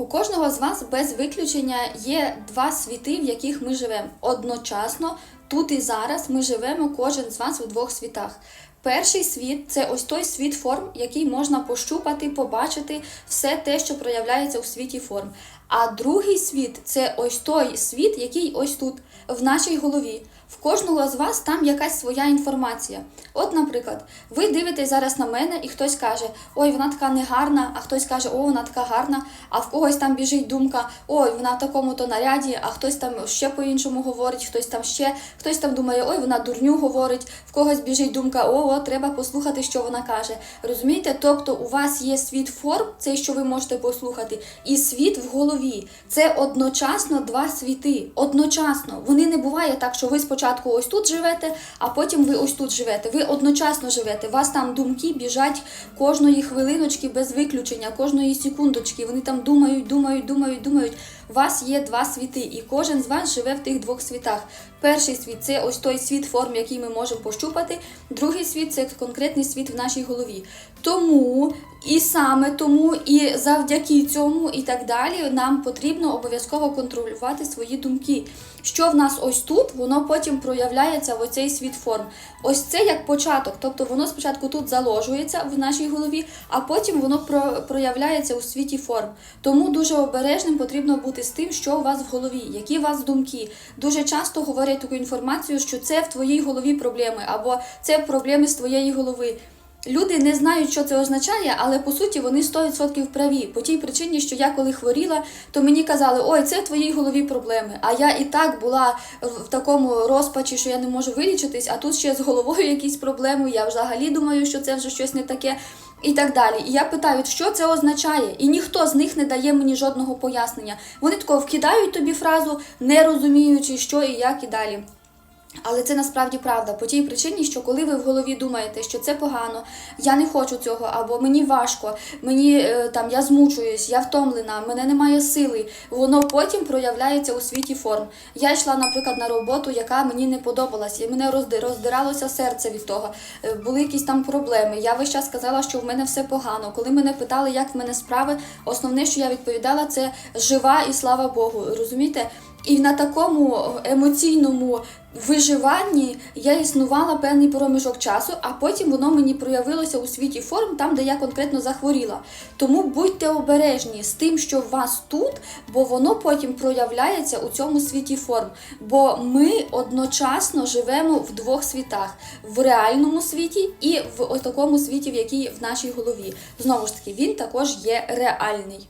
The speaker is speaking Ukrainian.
У кожного з вас без виключення є два світи, в яких ми живемо. Одночасно, тут і зараз ми живемо кожен з вас у двох світах. Перший світ це ось той світ форм, який можна пощупати, побачити все те, що проявляється у світі форм. А другий світ це ось той світ, який ось тут, в нашій голові. В кожного з вас там якась своя інформація. От, наприклад, ви дивитесь зараз на мене, і хтось каже: Ой, вона така негарна, а хтось каже, о, вона така гарна, а в когось там біжить думка, ой, вона в такому-то наряді, а хтось там ще по-іншому говорить, хтось там ще, хтось там думає, ой, вона дурню говорить, в когось біжить думка, о, о, треба послухати, що вона каже. Розумієте? Тобто у вас є світ форм, цей, що ви можете послухати, і світ в голові. Це одночасно два світи. Одночасно. Вони не буває так, що ви спочатку ось тут живете, а потім ви ось тут живете. Ви одночасно живете. У вас там думки біжать кожної хвилиночки без виключення, кожної секундочки. Вони там думають, думають, думають, думають. У вас є два світи, і кожен з вас живе в тих двох світах. Перший світ це ось той світ форм, який ми можемо пощупати. Другий світ це конкретний світ в нашій голові. Тому і саме тому, і завдяки цьому, і так далі, нам потрібно обов'язково контролювати свої думки. Що в нас ось тут, воно потім проявляється в оцей світ форм. Ось це як початок, тобто воно спочатку тут заложується в нашій голові, а потім воно про- проявляється у світі форм. Тому дуже обережним потрібно бути з тим, що у вас в голові, які у вас думки. Дуже часто говорять таку інформацію, що це в твоїй голові проблеми, або це проблеми з твоєї голови. Люди не знають, що це означає, але по суті вони 100% праві. По тій причині, що я коли хворіла, то мені казали, ой, це в твоїй голові проблеми. А я і так була в такому розпачі, що я не можу вилічитись, а тут ще з головою якісь проблеми. Я взагалі думаю, що це вже щось не таке. І так далі. І я питаю, що це означає? І ніхто з них не дає мені жодного пояснення. Вони тако вкидають тобі фразу, не розуміючи, що і як і далі. Але це насправді правда по тій причині, що коли ви в голові думаєте, що це погано, я не хочу цього, або мені важко, мені е, там я змучуюсь, я втомлена, мене немає сили, воно потім проявляється у світі форм. Я йшла, наприклад, на роботу, яка мені не подобалась, і мене розди- роздиралося серце від того. Е, Були якісь там проблеми. Я весь час сказала, що в мене все погано. Коли мене питали, як в мене справи, основне, що я відповідала, це жива і слава Богу. Розумієте? І на такому емоційному виживанні я існувала певний проміжок часу, а потім воно мені проявилося у світі форм, там, де я конкретно захворіла. Тому будьте обережні з тим, що в вас тут, бо воно потім проявляється у цьому світі форм. Бо ми одночасно живемо в двох світах: в реальному світі і в такому світі, в який в нашій голові. Знову ж таки, він також є реальний.